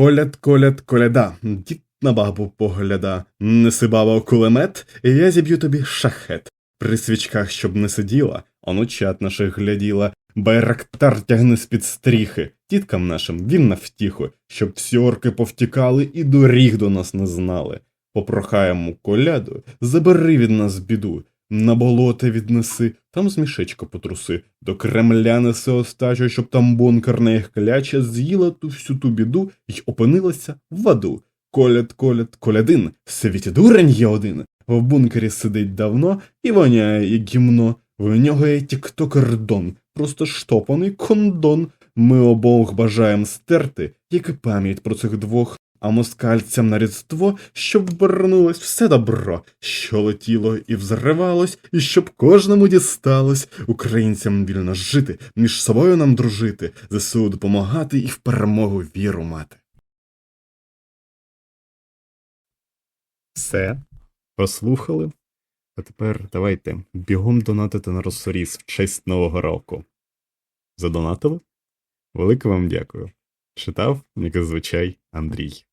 Коляд, коляд, коляда, дід на бабу погляда, неси баба кулемет, і я зіб'ю тобі шахет. При свічках, щоб не сиділа, онучат наших гляділа, байрактар тягне з-під стріхи, тіткам нашим він на втіху, щоб всі орки повтікали і доріг до нас не знали. Попрохаємо коляду, забери від нас біду, на болоте віднеси, там з мішечка потруси, до Кремля неси остачу, щоб там бункер на їх кляча з'їла ту всю ту біду й опинилася в аду. Коляд, коляд, колядин, в світі дурень є один. В бункері сидить давно і воняє, як гімно. В нього є тіктокердон, просто штопаний кондон. Ми обох бажаєм стерти, як і пам'ять про цих двох, а москальцям на різдво, щоб вернулось все добро, що летіло і взривалось, і щоб кожному дісталось, українцям вільно жити, між собою нам дружити, ЗСУ допомагати і в перемогу віру мати. Все, послухали. А тепер давайте бігом донатити на розсоріз в честь Нового року. Задонатили? Велике вам дякую. Читав, як зазвичай, Андрій.